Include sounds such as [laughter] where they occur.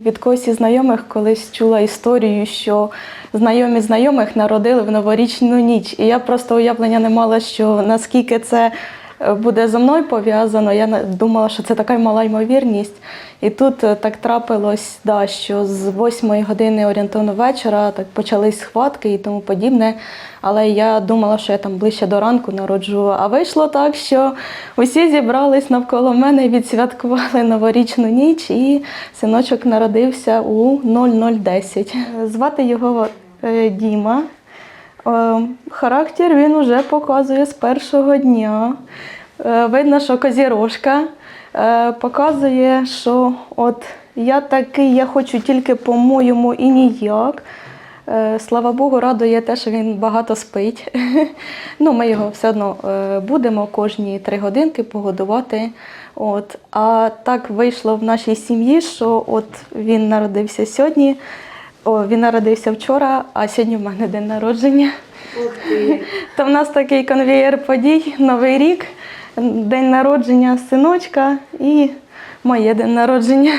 Від когось із знайомих колись чула історію, що знайомі знайомих народили в новорічну ніч. І я просто уявлення не мала, що наскільки це буде зо мною пов'язано. Я думала, що це така мала ймовірність. І тут е, так трапилось, да, що з 8 години орієнтовно вечора так почались схватки і тому подібне. Але я думала, що я там ближче до ранку народжу. А вийшло так, що усі зібрались навколо мене відсвяткували новорічну ніч, і синочок народився у 0010. Звати його е, Діма. Е, Характер він уже показує з першого дня. Е, Видно, що козірожка Е, показує, що от я такий, я хочу тільки по-моєму і ніяк. Слава Богу, радує те, що він багато спить. [laughs] ну, ми його все одно будемо кожні три годинки погодувати. От. А так вийшло в нашій сім'ї, що от він народився сьогодні, о, він народився вчора, а сьогодні в мене день народження. Ух ти. [laughs] То в нас такий конвеєр подій, Новий рік, день народження синочка і моє день народження.